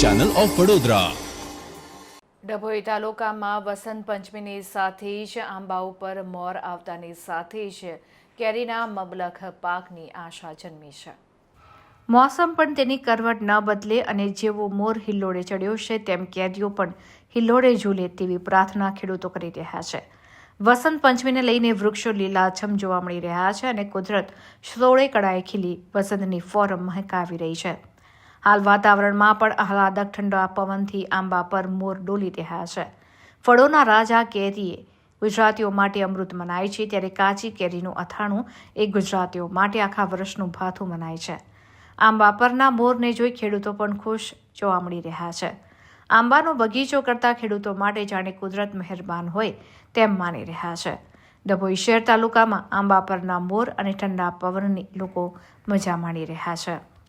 Channel of Vadodara Dabhoi તાલુકામાં વસંત પંચમીની સાથે જ આંબા ઉપર મોર આવતાની સાથે જ કેરીના મબલખ પાકની આશા જન્મી છે. મોસમ પણ તેની કરવટ ન બદલે અને જેવો મોર હિલ્લોડે ચડ્યો છે તેમ કેરીઓ પણ હિલ્લોડે ઝૂલે તેવી પ્રાર્થના ખેડૂતો કરી રહ્યા છે. વસંત પંચમીને લઈને વૃક્ષો લીલાછમ જોવા મળી રહ્યા છે અને કુદરત શ્રોળે કળાએ ખીલી વસંતની ફોરમ મહેકાવી રહી છે. હાલ વાતાવરણમાં પણ આહલાદક ઠંડા પવનથી આંબા પર મોર ડોલી રહ્યા છે. ફળોના રાજા કેરીએ ગુજરાતીઓ માટે અમૃત મનાય છે, ત્યારે કાચી કેરીનું અથાણું એ ગુજરાતીઓ માટે આખા વર્ષનું ભાથું મનાય છે. આંબા પરના મોરને જોઈ ખેડૂતો પણ ખુશ જોવા મળી રહ્યા છે. આંબાનો બગીચો કરતા ખેડૂતો માટે જાણે કુદરત મહેરબાન હોય તેમ માની રહ્યા છે. ડભોઈ શહેર તાલુકામાં આંબા પરના મોર અને ઠંડા પવનની લોકો મજા માણી રહ્યા છે.